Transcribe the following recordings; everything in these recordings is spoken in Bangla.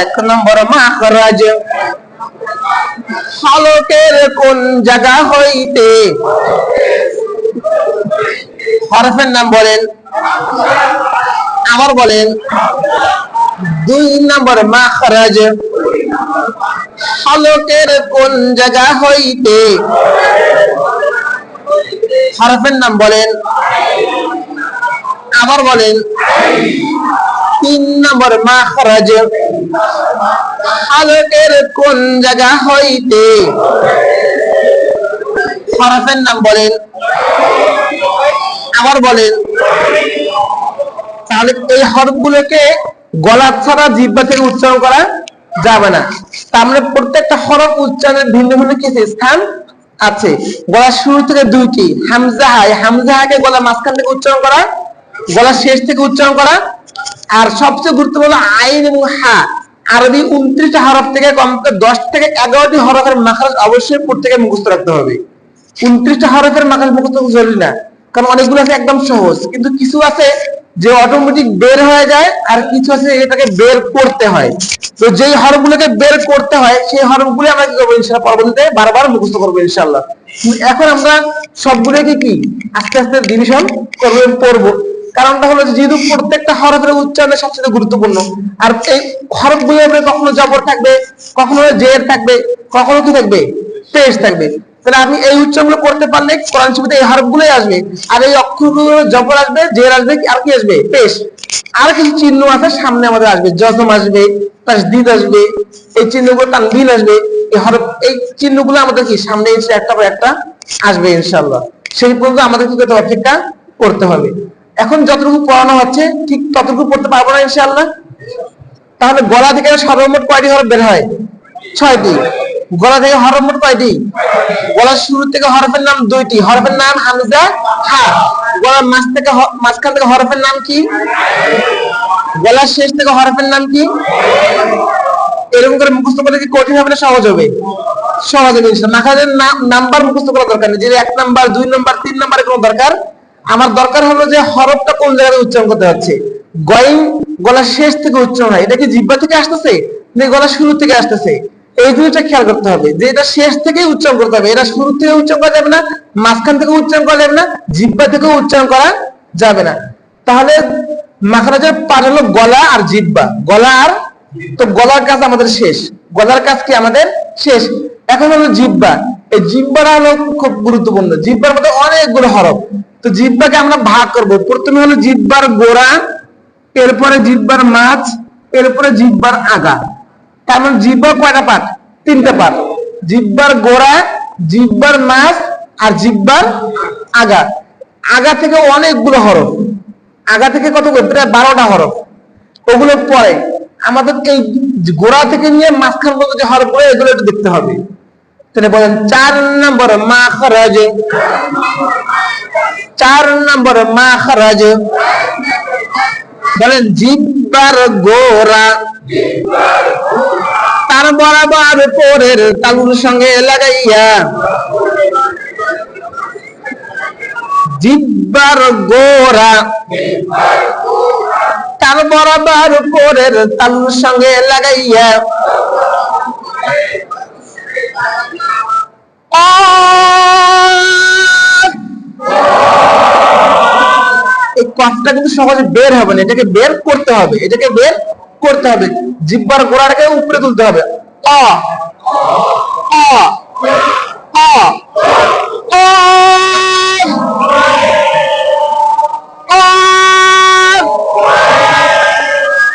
এক নম্বর মাখরাজ হলকের কোন জায়গা হইতে? হরফের নাম বলেন। আবার বলেন, দুই নম্বর মাখরাজ হলকের কোন জায়গা হইতে? হরফের নাম বলেন, আবার বলেন তিন নম্বর মাখরাজ। হালকের কোন জায়গা হইতে? হরফের নাম বলেন। আবার বলেন। তাহলে এই হরফগুলোকে গলা ছাড়া জিব্বা থেকে উচ্চারণ করা যাবে না। মানে প্রত্যেকটা হরফ উচ্চারণের ভিন্ন ভিন্ন কিছু স্থান আছে। গলার শুরু থেকে দুইটি হামজাহা হামজাহাকে গলা মাঝখান থেকে উচ্চারণ করা গলার শেষ থেকে উচ্চারণ করা আর সবচেয়ে গুরুত্বপূর্ণ আইন এবং হা, আরবি উনত্রিশটা হরফ থেকে কমপক্ষে দশ থেকে এগারোটি হরফের মাখাজ অবশ্যই প্রত্যেকে মুখস্থ রাখতে হবে। উনত্রিশটা হরফের মাখাজ মুখস্থ জরুরি না, কারণ অনেকগুলো আছে একদম সহজ, কিন্তু কিছু আছে যে অটোমেটিক বের হয়ে যায় আর কিছু আছে এটাকে বের করতে হয়। তো যেই হরফগুলোকে বের করতে হয়, সেই হরফগুলো আমরা কি করব ইনশাল্লাহ পরবর্তীতে বারবার মুখস্থ করব ইনশাল্লাহ এখন আমরা সবগুলোকে কি আস্তে আস্তে ডিভিশন করব পড়ব। কারণটা হলো যেহেতু প্রত্যেকটা হরফের উচ্চারণে সবচেয়ে গুরুত্বপূর্ণ, আর এই হরফ হরফগুলো কখনো জবর থাকবে, কখনো জের থাকবে, কখনো কি থাকবে? পেশ থাকবে। তাহলে আপনি এই উচ্চারণগুলো করতে পারলে কোরআন ছবিতে এই হরফগুলোই আসবে। আর এই অক্ষরগুলো জবর আসবে, জের আসবে, আর কি আসবে? পেশ আর কিছু চিহ্ন আছে, সামনে আমাদের আসবে জজম আসবে, তাসদিদ আসবে, এই চিহ্নগুলো তানবিন আসবে, এই হরফ, এই চিহ্নগুলো আমাদের কি? সামনে এসে একটা পর একটা আসবে ইনশাআল্লাহ। সেই পর্যন্ত আমাদের কি করতে অপেক্ষা করতে হবে। এখন যতটুকু পড়ানো হচ্ছে, ঠিক ততটুকু পড়তে পারব না ইনশাল্লাহ তাহলে গলা থেকে সর্বমোট কয়টি হরফ বের হয়? ছয়টি। গলা থেকে হরফ মোট কয়টি? গলার শুরু থেকে হরফের নাম দুইটি। হরফের নাম হামজা, হা। গলার মাঝ থেকে মাঝখান থেকে হরফের নাম কি? গলার শেষ থেকে হরফের নাম কি? এরকম করে মুখস্থ করলে কি কঠিন হবে না সহজ হবে? সহজ হবে নাম্বার মুখস্থ করা দরকার নেই। যে এক নাম্বার, দুই নাম্বার, তিন নাম্বারের কোনো দরকার আমার দরকার হলো যে হরফটা কোন জায়গায় উচ্চারণ করতে হচ্ছে গয়িং গলার শেষ থেকে উচ্চারণ হয়। এটা কি জিব্বা থেকে আসতেছে? না গলা শুরু থেকে আসতেছে? এই দুইটা খেয়াল করতে হবে। যে এটা শেষ থেকে উচ্চারণ করতে হবে। এটা শুরু থেকে উচ্চারণ করা যাবে না, মাঝখান থেকে উচ্চারণ করা যাবে না জিব্বা থেকে উচ্চারণ করা যাবে না। তাহলে মাখারাজের পার হলো গলা আর জিব্বা গলা আর তো গলার কাজ আমাদের শেষ। গলার কাজ কি আমাদের শেষ? এখন হলো জিব্বা এই জিব্বাটা হলো খুব গুরুত্বপূর্ণ। জিব্বার মধ্যে অনেকগুলো হরফ। তো জিব্বাকে আমরা ভাগ করব। প্রথমে হলো জিব্বার গোড়া, এরপরে জিব্বার মাছ, এরপরে জিব্বার আগা। তার মানে জিব্বার কয়টা পাট তিনটা পাট জিব্বার গোড়া, জিব্বার মাছ আর জিব্বার আগা। আগা থেকে অনেকগুলো হরফ। আগা থেকে কত প্রায় বারোটা হরফ। ওগুলো পরে। আমাদের এই গোড়া থেকে নিয়ে মাঝখান পর্যন্ত যে হরফগুলো, এগুলো একটু দেখতে হবে। তাহলে বলেন, চার নম্বর মা খরজ চার নম্বর মা খরজ বলেন, জিব্বার গোরা তার বরাবর পরের তালুর সঙ্গে লাগাইয়া জিব্বার গোরা তার বরাবর পরের তালুর সঙ্গে লাগাইয়া এই কফটা কিন্তু সহজে বের হবে না, এটাকে বের করতে হবে, এটাকে বের করতে হবে, জিব্বার গোড়াটাকে উপরে তুলতে হবে অ অ অ।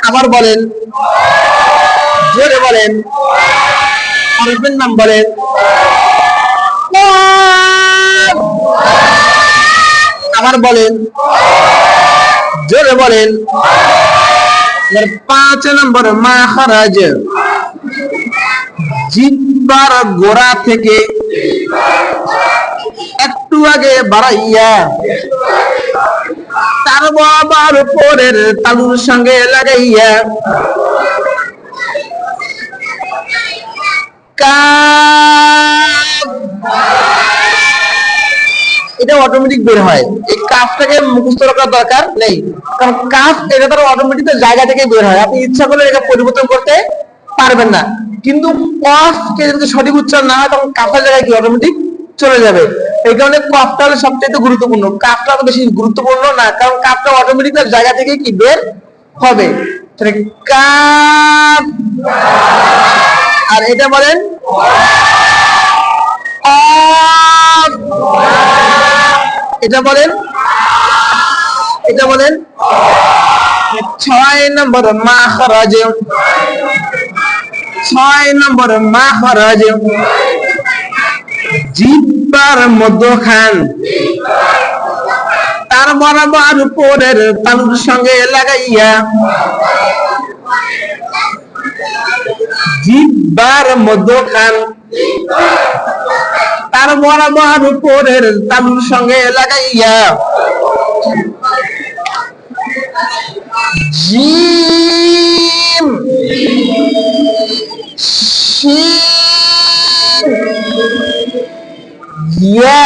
আবার বলেন, জোরে বলেন হরফের নাম বলেন আবার বলেন। জোরে বলেন। পাঁচ নম্বর মাহারাজ জিব্বার গোড়া থেকে একটু আগে বাড়াইয়া তার বাবার পরের তালুর সঙ্গে লাগাইয়া কাফ এটা অটোমেটিক বের হয়। এই কাফটাকে মুখস্থ রাখার দরকার নেই। কারণ কাফ এটা তার অটোমেটিক জায়গা থেকে বের হয়। আপনি ইচ্ছা করলে এটা পরিবর্তন করতে পারবেন না। কিন্তু কফ কে যদি সঠিক উচ্চারণ না হয়, তখন কাফের জায়গায় কি অটোমেটিক চলে যাবে। এই কারণে কফটা হলো সবচেয়ে গুরুত্বপূর্ণ। কাফটা তো বেশি গুরুত্বপূর্ণ না, কারণ কাফটা অটোমেটিক তার জায়গা থেকে কি বের হবে। কাফ আর এটা বলেন। এটা বলেন এটা বলেন ছয় নম্বর মা মাখরাজ ছয় নম্বর মা মাখরাজ জিব্বার মধ্যখান তার বরাবর উপরের তালুর সঙ্গে লাগাইয়া জিব্বার মধ্যখান তার বরাবর উপরের তালুর সঙ্গে লাগাইয়া ইয়া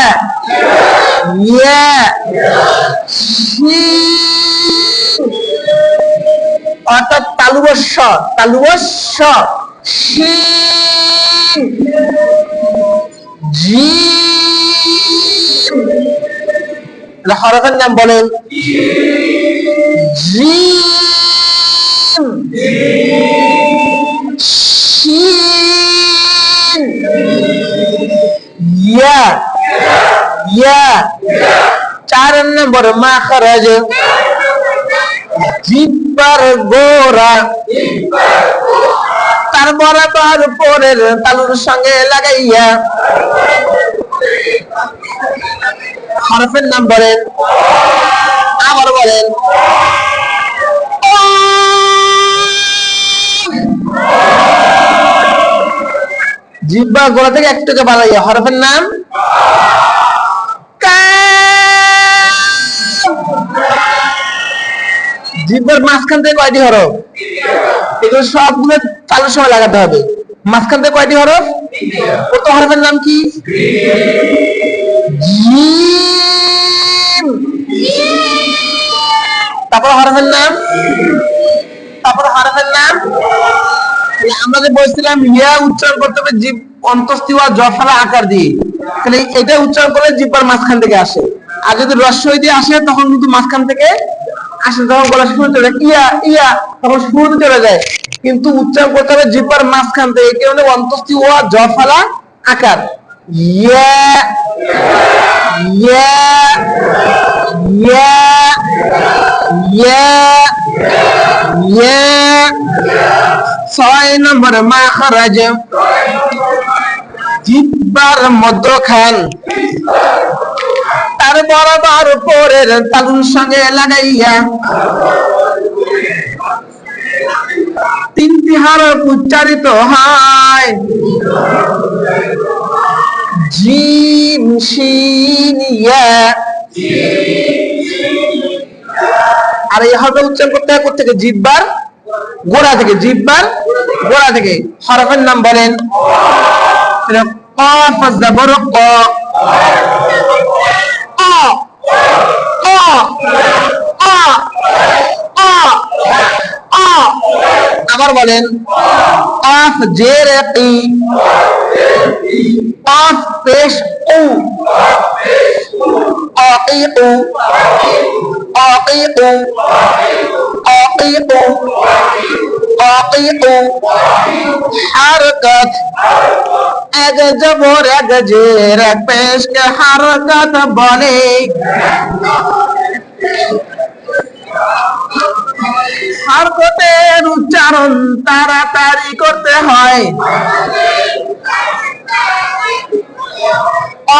ইয়া অর্থাৎ তালুবস্য শিম। জিম তাহলে হরফের নাম বলেন জিম শিন ইয়া চার নম্বর মাখরাজ জিব্বার গোরা তার বরাবর পরের তালুর সঙ্গে লাগাইয়া। হরফের নাম বলেন, আবার বলেন। জিব্বা গোড়া থেকে একটুকে বাড়াইয়া, হরফের নাম। জিব্বার মাঝখান থেকে কয়টি হরফ? এগুলো সবগুলো চালুর সময় লাগাতে হবে। মাঝখান থেকে কয়টি হরফ? হরফের নাম কি? তারপর হরফের নাম? তারপর হরফের নাম? আমরা যে বলছিলাম, ইয়া উচ্চারণ করতে হবে জীব অন্তস্তিওয়া জফলা আকার দিয়ে। তাহলে এটা উচ্চারণ করলে জিব্বার মাঝখান থেকে আসে। আর যদি রস্বই দিয়ে আসে, তখন কিন্তু মাঝখান থেকে আসে যখন গলা শুরু চলে ইয়া ইয়া, তখন শুরুতে চলে যায়। কিন্তু উচ্চারণ করতে হবে জিব্বার মাঝখান থেকে এই কারণে অন্তস্তিওয়া জফলা, আকার। ইয়া ইয়া ইয়া ইয়া ইয়া। ছয় নম্বর মাখরাজ জিব্বার মধ্যখান। বরাবর উপরের তালুর সঙ্গে লাগাইয়া তিনটি হারফ উচ্চারিত হয়। জিম শিন আর এই হরফটা উচ্চারণ করতে হয় কোথেকে জিব্বার গোড়া থেকে। জিব্বার গোড়া থেকে। হরফের নাম বলেন। ক। আবার বলেন কফ জের কি কফ পেশ উ أطيعوا أطيعوا أطيعوا أطيعوا حركة এক জবর, এক জের, এক পেশকে হারকাত বলে। হারকতের উচ্চারণ তাড়াতাড়ি করতে হয়।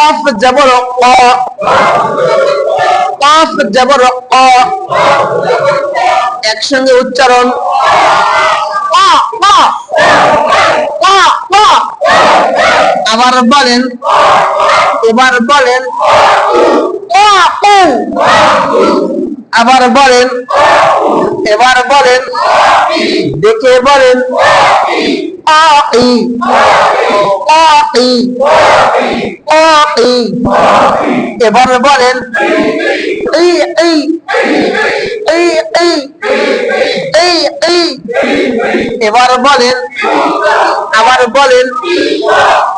অফ জবর, অ। অফ জবর, অ। একসঙ্গে উচ্চারণ। আবার বলেন এবার বলেন আবার বলেন এবার বলেন দেখে বলেন এবার বলেন এই এই এই এই এই এই এবার বলেন, আবার বলেন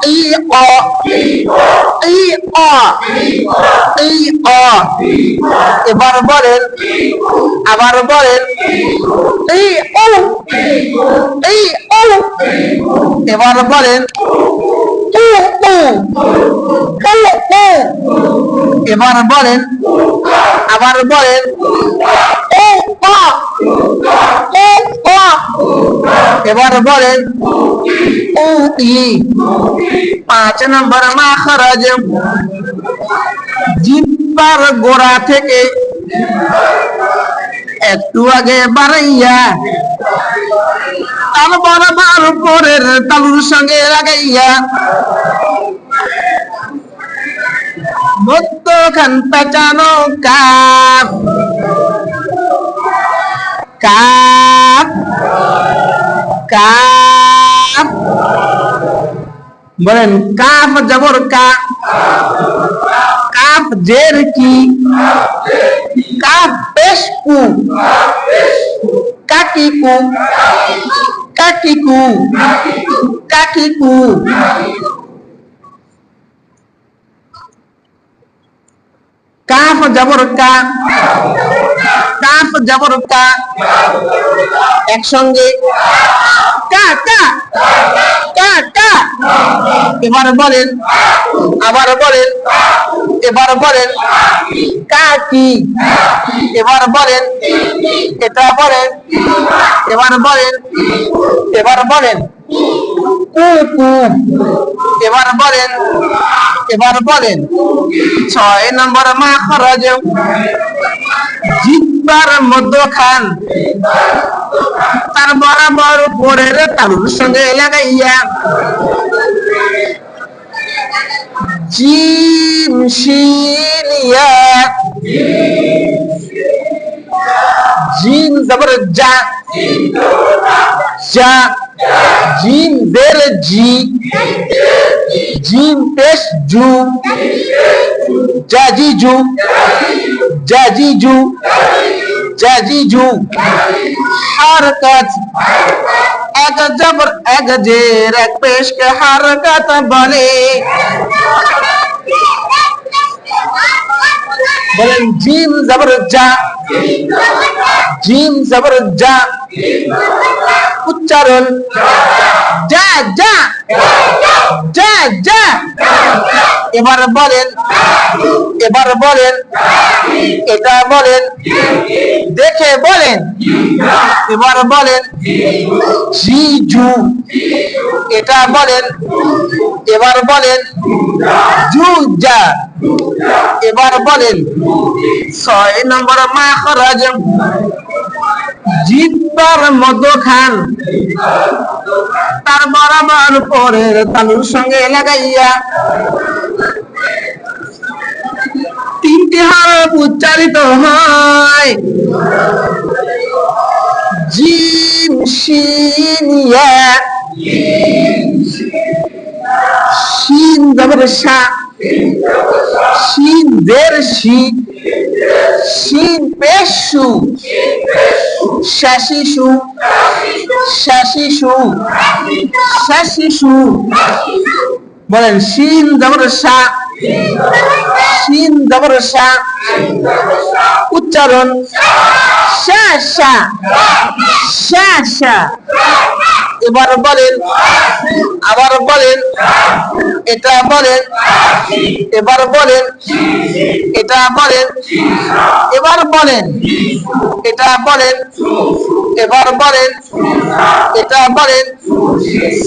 এই অ এই অ এই অ এবার বলেন, আবার বলেন এই ও এই ও এবার বলেন এবার বলেন আবার বলেন। এবার বলেন পাঁচ নম্বর মাখরাজ। জিব্বার গোড়া থেকে একটু আগে বাড়াইয়া তার বরাবর পরের তালুর সঙ্গে লাগাইয়া মধ্যখান পেঁচানো কাপ কাপ কাপ, বলেন কাপ জবর কা কাপ জের কি? কাপ পেশ কু কাকি কু কাকি কু কাকি কু কাফ জবর কা একসঙ্গে। কা কা। কা কা। এবার বলেন। আবার বলেন। এবার বলেন। কা কি? এবার বলেন। এটা বলেন। এবার বলেন। এবার বলেন। কু কু এবার বলেন। এবার বলেন। ছয় নম্বর মা খরচ। জিব্বার মধ্যখান। তার বরাবর পরের তালুর সঙ্গে লাগাইয়া। জিম শিনিয়া জিম জবর যা যা জিম দের জি। জিম পেশ জু। জাজিজু জাজিজু জাজিজু। হারকাত এক জবর এক জের এক পেশকে হারকাত বলে। বলেন জিম জবর যা জিম জবর উচ্চারণ, যা যা। যা যা। এবার বলেন এবার বলেন, এটা বলেন, দেখে বলেন। এবার বলেন, জিজু। এটা বলেন, এবার বলেন জু যা এবার বলেন, ছয় নম্বর মাখরাজ জিব্বার মধ্যখান তার বরাবর পরের তালুর সঙ্গে লাগাইয়া তিনটি হরফ উচ্চারিত হয়। জিম শিন, ইয়া। শিন জবর শিন দের শি শিন পেশু শাশিশু শাশিশু শাশিশু বলেন, শিন জবর শা শিন জবর শা উচ্চারণ, শা শা শা শা। এবার বলেন, আবার বলেন, এটা বলেন, এবার বলেন, এটা বলেন, এবার বলেন, এটা বলেন, এবার বলেন, এটা বলেন,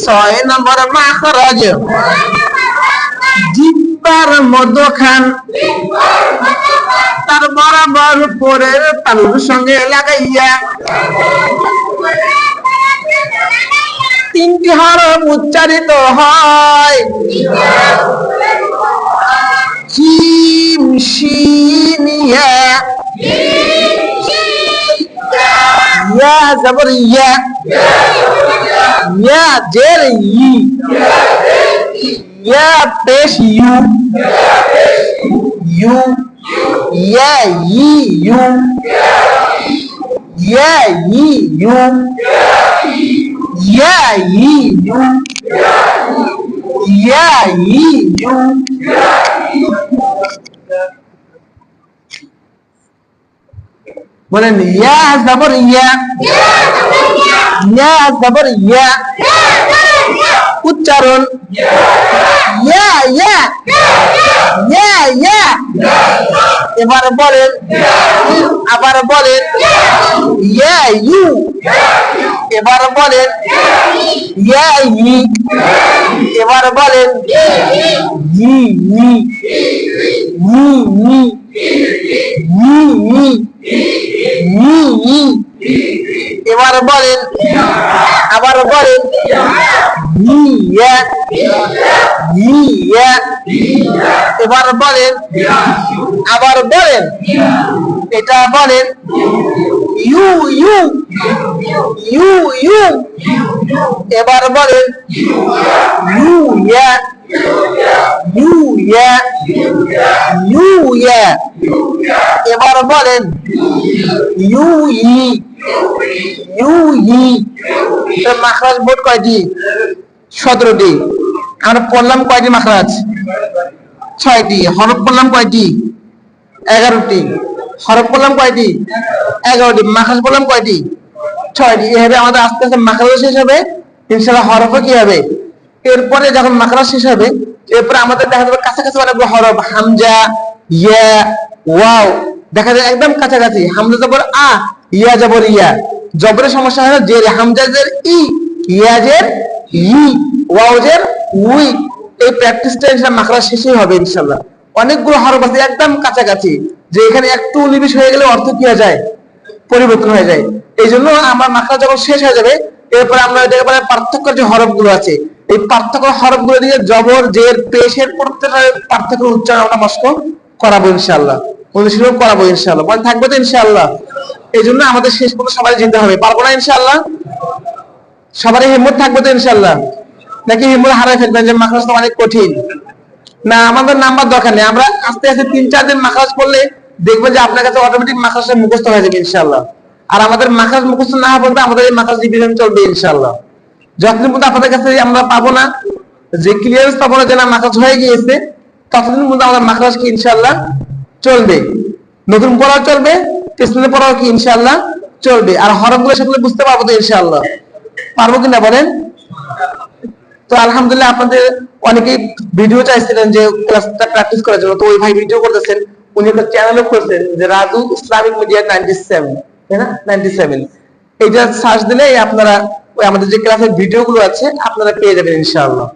ছয় নম্বর মাখরাজ। জিব্বার মধ্যখান, তার বরাবর পরের তালুর সঙ্গে লাগাইয়া তিনটি হরফ উচ্চারিত হয়। জিম শিন ইয়া ইয়া জবর ইয়া। ইয়া জের ই। ইয়া পেশ ইউ। ইউ। ইয়া ই ইউ। ইয়া ই ইউ। ইয়া ই ইউ ইয়া ই ইউ বলেন ইয়া জবর ইয়া ইয়া জবর ইয়া উচ্চারণ ইয়া ইয়া ইয়া ইয়া এবার বলেন আবার বলেন ইয়া ইউ এবার বলেন এবার বলেন এবার বলেন আবার বলেন এবার বলেন আবার বলেন এটা বলেন ইউ ইউ ইউ ইউ। এবার বলেন, ইউ, ইয়া ইউ ইয়া ইউ, ইয়া। এবার বলেন, ইউ, ই ইউ, ই। মাখরাজ বোর্ড কয়টি? সতেরোটি। আমরা পড়লাম কয়টি মাখরাজ? ছয়টি। হরফ পড়লাম কয়টি? এগারোটি। হরফ পড়লাম কয়টি? এগারোটি। মাখরাজ পড়লাম কয়টি? ছয়টি। এভাবে আমাদের আস্তে আস্তে মাখরাজ শেষ হবে ইনশাল্লাহ হরফও কি হবে? এরপরে যখন মাখরাজ শেষ হবে, এরপরে আমাদের দেখা যাবে কাছাকাছি অনেকগুলো হরফ, হামজা, ইয়া, ওয়াও। দেখা যায় একদম কাছাকাছি। হামজা জবর আ, ইয়া জবর ইয়া। জবরের সমস্যা না জের হামজাজের ই ইয়াজের ই, ওয়াও ওয়াওজের উই। এই প্র্যাকটিসটা ইনশাআল্লাহ মাখরাজ শেষই হবে ইনশাআল্লাহ। অনেকগুলো হরফ আছে, একদম কাছাকাছি, যে এখানে একটু নিবিশ হয়ে গেলে অর্থ কি হয়ে যায়? পরিবর্তন হয়ে যায়। এই জন্য আমার মাখরাজ যখন শেষ হয়ে যাবে, এরপরে আমরা দেখতে পারি পার্থক্য যে হরফগুলো আছে। এই পার্থক্য হরফগুলো দিয়ে জবর, জের পেশের প্রত্যেকটা পার্থক্য উচ্চারণ আমরা মস্ক করাবো ইনশাআল্লাহ। অনুশীলন করাবো ইনশাআল্লাহ, মনে থাকবে তো ইনশাআল্লাহ। এই জন্য আমাদের শেষ পর্যন্ত সবাই যেতে হবে, পারব না ইনশাআল্লাহ? সবারই হিম্মত থাকবে তো ইনশাআল্লাহ? নাকি হিম্মত হারাই ফেলবেন যে মাখরাজ তো অনেক কঠিন। না, আমাদের নাম্বার দরকার নেই। আমরা আস্তে আস্তে তিন, চার দিন মাখরাজ করলে দেখবেন যে আপনার কাছে অটোমেটিক মাখরাজটা মুখস্থ হয়ে যাবে, ইনশাআল্লাহ। আর আমাদের মাখরাজ মুখস্থ না হওয়া পর্যন্ত আমাদের এই মাখরাজ রিভিশন চলবে, ইনশাআল্লাহ। যতদিন পর্যন্ত আপনাদের কাছে আমরা পাবো না, যে ক্লিয়ারেন্স পাবো না, যে না মাখরাজ হয়ে গিয়েছে, ততদিন পর্যন্ত আমাদের মাখরাজ কি, ইনশাআল্লাহ, চলবে। নতুন পড়াও চলবে পেছনে পড়াও কি, ইনশাআল্লাহ, চলবে। আর হরফগুলো সেগুলো বুঝতে পারব তো, ইনশাআল্লাহ। পারব কিনা বলেন? তো আলহামদুলিল্লাহ আপনাদের অনেকেই ভিডিও চাইছিলেন যে ক্লাসটা প্র্যাকটিস করার জন্য, তো ওই ভাই ভিডিও করতেছেন, উনি একটা চ্যানেলও খুলছেন যে Raju Islamic media ninety seven তাই না? নাইনটি সেভেন এইটা সার্চ দিলে আপনারা আমাদের যে ক্লাসের ভিডিও গুলো আছে, আপনারা পেয়ে যাবেন ইনশাআল্লাহ।